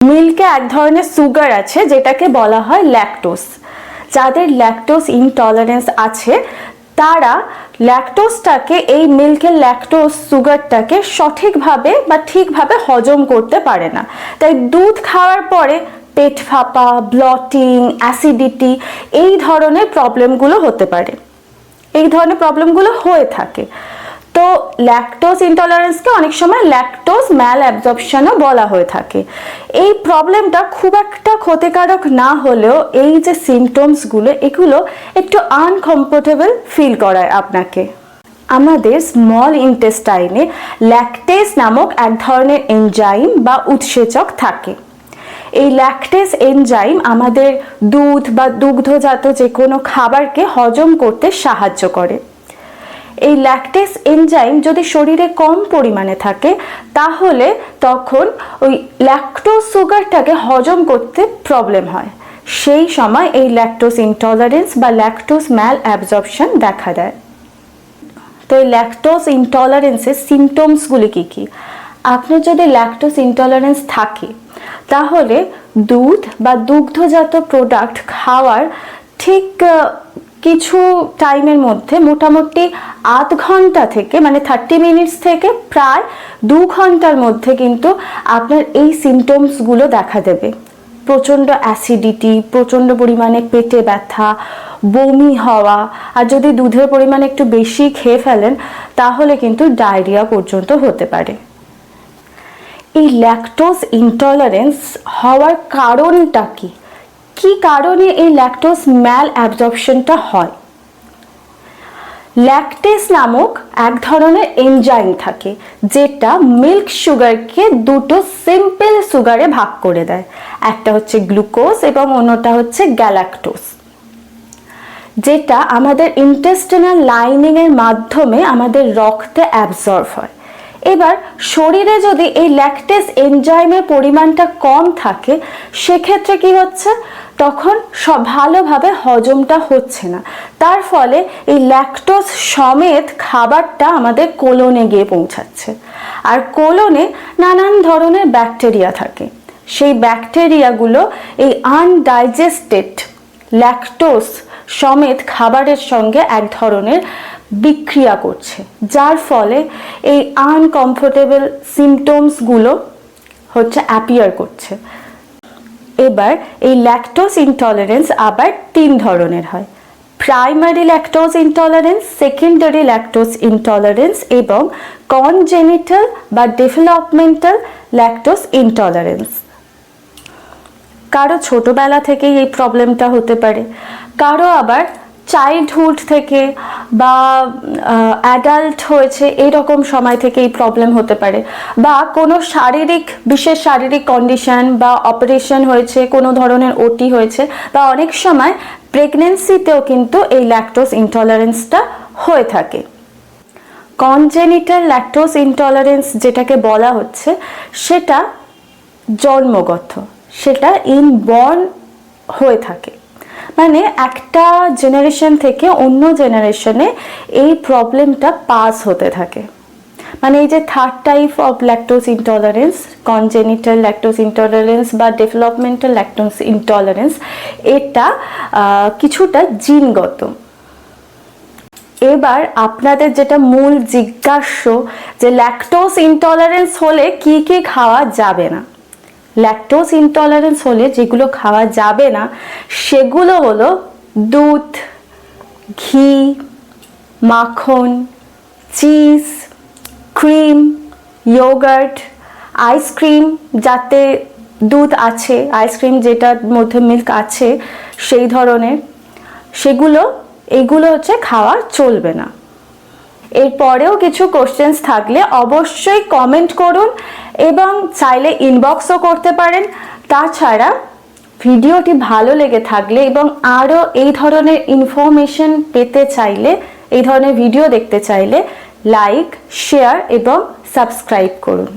মিল্কে এক ধরনের সুগার আছে, যেটাকে বলা হয় ল্যাকটোস যাদের ল্যাকটোস ইনটলারেন্স আছে, তারা ল্যাকটোসটাকে এই মিল্কের ল্যাকটোস সুগারটাকে সঠিকভাবে বা ঠিকভাবে হজম করতে পারে না। তাই দুধ খাওয়ার পরে পেট ফাঁপা ব্লটিং অ্যাসিডিটি এই ধরনের প্রবলেমগুলো হতে পারে। এই ধরনের প্রবলেমগুলো হয়ে থাকে। তো ল্যাকটোজ ইনটলারেন্সকে অনেক সময় ল্যাকটোজ ম্যাল অ্যাবজর্পশনও বলা হয়ে থাকে। এই প্রবলেমটা খুব একটা ক্ষতিকারক না হলেও এই যে সিমটমসগুলো এগুলো একটু আনকমফোর্টেবল ফিল করায় আপনাকে। আমাদের স্মল ইন্টেস্টাইনে ল্যাকটেজ নামক এক ধরনের এনজাইম বা উৎসেচক থাকে। এই ল্যাকটেজ এনজাইম আমাদের দুধ বা দুগ্ধজাত যে কোনো খাবারকে হজম করতে সাহায্য করে। এই ল্যাকটেস এনজাইম যদি শরীরে কম পরিমাণে থাকে, তাহলে তখন ওই ল্যাকটোজ সুগারটাকে হজম করতে প্রবলেম হয়। সেই সময় এই ল্যাকটোজ ইনটলারেন্স বা ল্যাকটোজ ম্যাল অ্যাবজর্পশন দেখা দেয়। তো এই ল্যাকটোজ ইনটলারেন্সের সিমটমসগুলি কী কী? আপনার যদি ল্যাকটোজ ইনটলারেন্স থাকে, তাহলে দুধ বা দুগ্ধজাত প্রোডাক্ট খাওয়ার ঠিক কিছু টাইমের মধ্যে মোটামুটি আধ ঘণ্টা থেকে মানে থার্টি মিনিটস থেকে প্রায় দু ঘণ্টার মধ্যে কিন্তু আপনার এই সিমটমসগুলো দেখা দেবে। প্রচণ্ড অ্যাসিডিটি প্রচণ্ড পরিমাণে পেটে ব্যথা, বমি হওয়া, আর যদি দুধের পরিমাণ একটু বেশি খেয়ে ফেলেন, তাহলে কিন্তু ডায়রিয়া পর্যন্ত হতে পারে। এই ল্যাকটোজ ইনটলারেন্স হওয়ার কারণটা কি? কি কারণে এই ল্যাকটোজ ম্যাল অ্যাবজর্পশনটা হয়? ল্যাকটেস নামক এক ধরনের এনজাইম থাকে, যেটা মিল্ক সুগারকে দুটো সিম্পল সুগারে ভাগ করে দেয়। একটা হচ্ছে গ্লুকোজ এবং অন্যটা হচ্ছে গ্যালাক্টোজ যেটা আমাদের ইন্টেস্টিনাল লাইনিং এর মাধ্যমে আমাদের রক্তে অ্যাবজর্ব হয়। এবার, শরীরে যদি এই ল্যাকটেস এনজাইমের পরিমাণটা কম থাকে, সেক্ষেত্রে কি হচ্ছে? তখন সব ভালোভাবে হজমটা হচ্ছে না। তার ফলে এই ল্যাকটোজ সমেত খাবারটা আমাদের কোলনে গিয়ে পৌঁছাচ্ছে। আর কোলনে নানান ধরনের ব্যাকটেরিয়া থাকে। সেই ব্যাকটেরিয়াগুলো এই আনডাইজেস্টেড ল্যাকটোস সমেত খাবারের সঙ্গে এক ধরনের বিক্রিয়া করছে। যার ফলে এই আনকমফোর্টেবল সিমটমসগুলো হচ্ছে অ্যাপিয়ার করছে। এবার এই ল্যাকটোজ ইনটলারেন্স আবার তিন ধরনের হয়। Primary lactose intolerance secondary lactose intolerance এবং কনজেনিটাল বা ডেভেলপমেন্টাল ল্যাকটোজ ইনটলারেন্স কারও ছোটবেলা থেকেই এই প্রবলেমটা হতে পারে। কারও আবার চাইল্ডহুড থেকে বা অ্যাডাল্ট হয়েছে, এরকম সময় থেকে এই প্রবলেম হতে পারে। বা কোনো শারীরিক, বিশেষ শারীরিক কন্ডিশন বা অপারেশন হয়েছে, কোনো ধরনের ওটি হয়েছে, বা অনেক সময় প্রেগনেন্সিতেও কিন্তু এই ল্যাকটোজ ইনটলারেন্সটা হয়ে থাকে। কনজেনিটাল ল্যাকটোজ ইনটলারেন্স যেটাকে বলা হচ্ছে, সেটা জন্মগত, সেটা ইনবর্ন হয়ে থাকে। মানে একটা জেনারেশন থেকে অন্য জেনারেশনে এই প্রবলেমটা পাস হতে থাকে। মানে এই যে third type of lactose intolerance congenital lactose intolerance বা ডেভেলপমেন্টাল ল্যাকটোজ ইনটলারেন্স এটা কিছুটা জিনগত। এবার আপনাদের যেটা মূল জিজ্ঞাস্য যে ল্যাকটোজ ইনটলারেন্স হলে কি কি খাওয়া যাবে না? ল্যাকটোজ ইনটলারেন্স হলে যেগুলো খাওয়া যাবে না, সেগুলো হলো দুধ, ঘি, মাখন, চিজ, ক্রিম ইয়োগার্ট আইসক্রিম যাতে দুধ আছে আইসক্রিম যেটার মধ্যে মিল্ক আছে সেই ধরনের, সেগুলো, এগুলো হচ্ছে খাওয়া চলবে না। এরপরেও কিছু কোশ্চেন্স থাকলে অবশ্যই কমেন্ট করুন এবং চাইলে ইনবক্সও করতে পারেন। তাছাড়া ভিডিওটি ভালো লেগে থাকলে এবং আরও এই ধরনের ইনফরমেশন পেতে চাইলে, এই ধরনের ভিডিও দেখতে চাইলে লাইক শেয়ার এবং সাবস্ক্রাইব করুন।